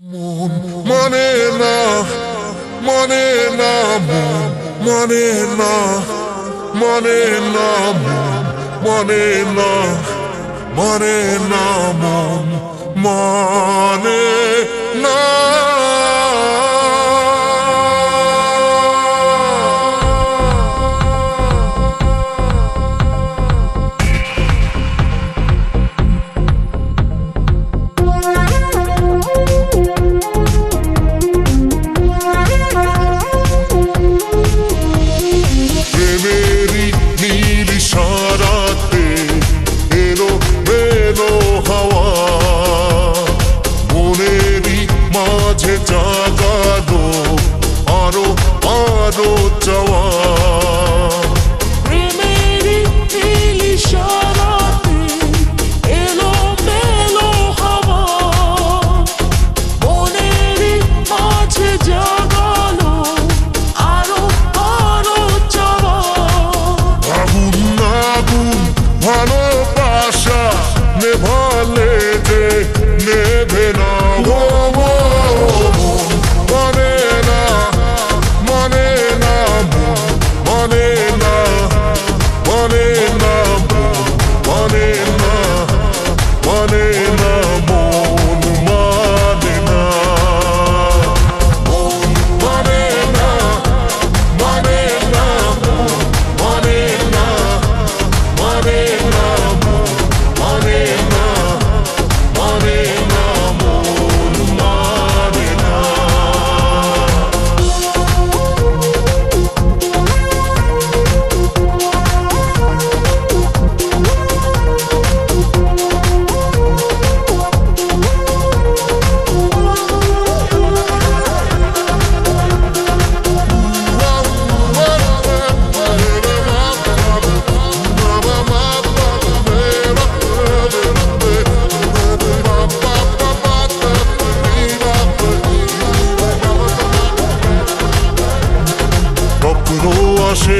মনে না মনে না মনে না মনে না মনে না মনে না মনে না अपने भो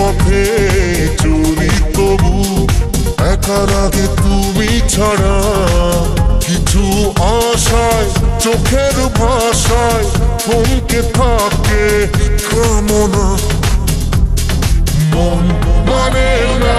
পথে চুরি তবু একার আগে তুমি ছাড়া কিছু আশায়, চোখের ভাষায় থমকে থাকে কামনা। মন মানে না।